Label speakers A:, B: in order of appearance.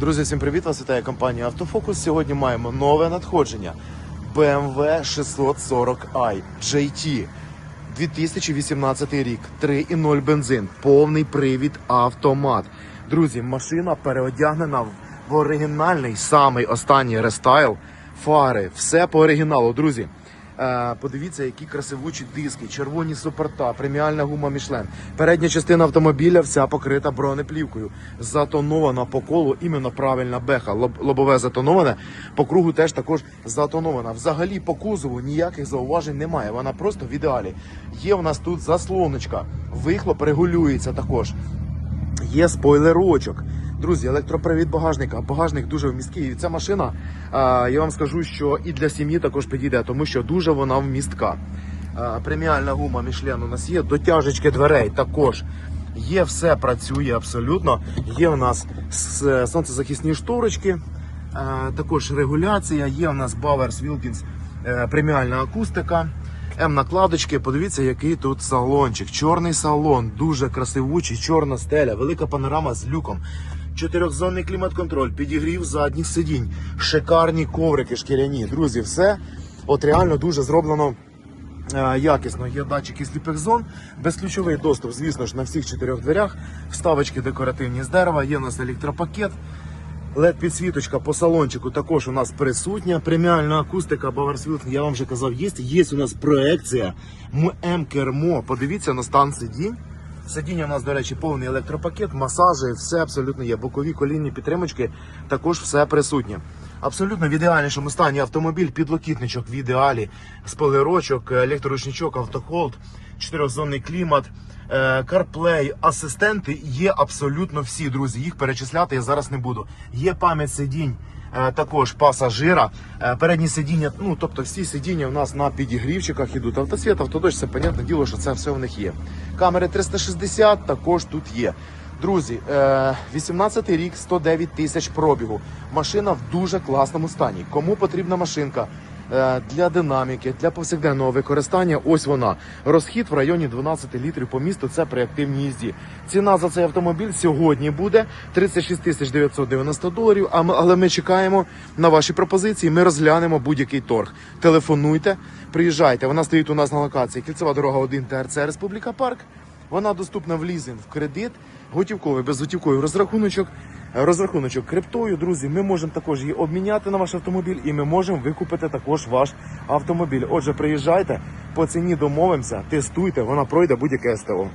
A: Друзі, всім привіт! Вас вітає компанія Автофокус. Сьогодні маємо нове надходження BMW 640i GT 2018 рік, 3,0 бензин, повний привід автомат. Друзі, машина переодягнена в оригінальний самий останній рестайл. Фари, все по оригіналу, друзі. Е, подивіться, які красивучі диски, червоні супорта, преміальна гума Мішлен. Передня частина автомобіля вся покрита бронеплівкою. Затонована по колу, іменно правильна беха. Лоб- лобове затоноване, по кругу теж також затонована. Взагалі по кузову ніяких зауважень немає. Вона просто в ідеалі. Є в нас тут заслоночка, вихлоп регулюється також. Є спойлерочок. Друзі, електропривід багажника. Багажник дуже вмісткий. І ця машина, я вам скажу, що і для сім'ї також підійде, тому що дуже вона вмістка. Преміальна гума Мішлен у нас є, дотяжечки дверей також. Є все працює абсолютно. Є у нас сонцезахисні шторочки, е, також регуляція. Є у нас Bowers Wilkins е, преміальна акустика. М-накладочки, подивіться, який тут салончик. Чорний салон, дуже красивучий, чорна стеля, велика панорама з люком. Чотирьохзонний клімат-контроль, підігрів задніх сидінь, шикарні коврики шкіряні. Друзі, все от реально дуже зроблено е, якісно. Є датчики сліпих зон, безключовий доступ, звісно ж, на всіх чотирьох дверях. Вставочки декоративні з дерева, є у нас електропакет. led підсвіточка по салончику також у нас присутня. Преміальна акустика Wilkins, я вам вже казав, є. Є у нас проекція м-кермо. Подивіться на стан сидінь. Сидіння у нас, до речі, повний електропакет, масажі, все абсолютно є. Бокові колінні підтримочки, також все присутнє. Абсолютно в ідеальнішому стані автомобіль, підлокітничок в ідеалі, спойлерочок, електроручничок, автохолд, чотирьохзонний клімат, е, CarPlay, асистенти є абсолютно всі, друзі. Їх перечисляти я зараз не буду. Є пам'ять сидінь. е, Також пасажира, Е, передні сидіння, ну тобто всі сидіння у нас на підігрівчиках ідуть. Автосвіт, автодощ, це понятне діло, що це все в них є. Камери 360 також тут є. Друзі, е, 18 рік, 109 тисяч пробігу. Машина в дуже класному стані. Кому потрібна машинка? Е, Для динаміки, для повсякденного використання, ось вона. Розхід в районі 12 літрів по місту. Це при активній їзді. Ціна за цей автомобіль сьогодні буде 36 тисяч 990 доларів. Але ми чекаємо на ваші пропозиції. Ми розглянемо будь-який торг. Телефонуйте, приїжджайте. Вона стоїть у нас на локації. Кільцева дорога 1 ТРЦ Республіка Парк. Вона доступна в лізинг, в кредит, готівковий, безготівковий розрахуночок, е, розрахуночок криптою. Друзі, ми можемо також її обміняти на ваш автомобіль і ми можемо викупити також ваш автомобіль. Отже, приїжджайте, по ціні домовимося, тестуйте, вона пройде будь-яке СТО.